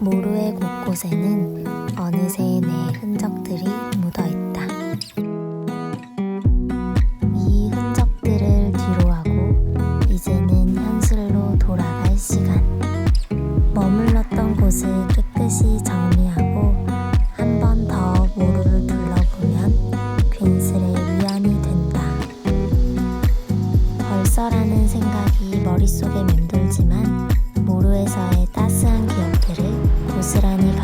모루의 곳곳에는 어느새 내 흔적들이 묻어 있다. 이 흔적들을 뒤로하고 이제는 현실로 돌아갈 시간. 머물렀던 곳을 깨끗이 정리하고 한 번 더 모루를 둘러보면 괜스레 위안이 된다. 벌써라는 생각이 머릿속에 맴돌지만 모루에서의 따스한 기억 들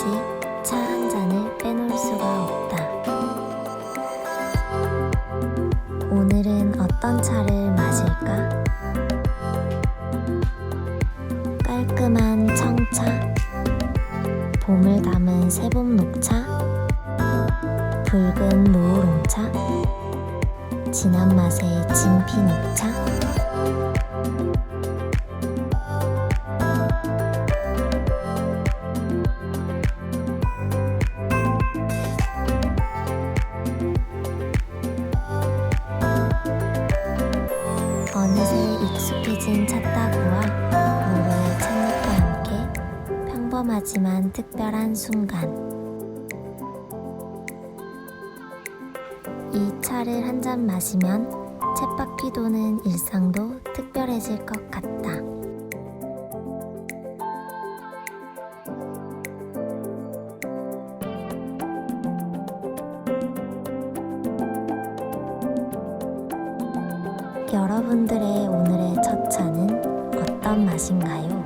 역시 차 한 잔을 빼놓을 수가 없다. 오늘은 어떤 차를 마실까? 깔끔한 청차, 봄을 담은 새봄 녹차, 붉은 노우롱차, 진한 맛의 진피 녹차. 익숙해진 찻다구와 모로의 찻잎과 함께 평범하지만 특별한 순간 이 차를 한 잔 마시면 쳇바퀴 도는 일상도 특별해질 것 같다. 여러분들의 오늘의 첫 차는 어떤 맛인가요?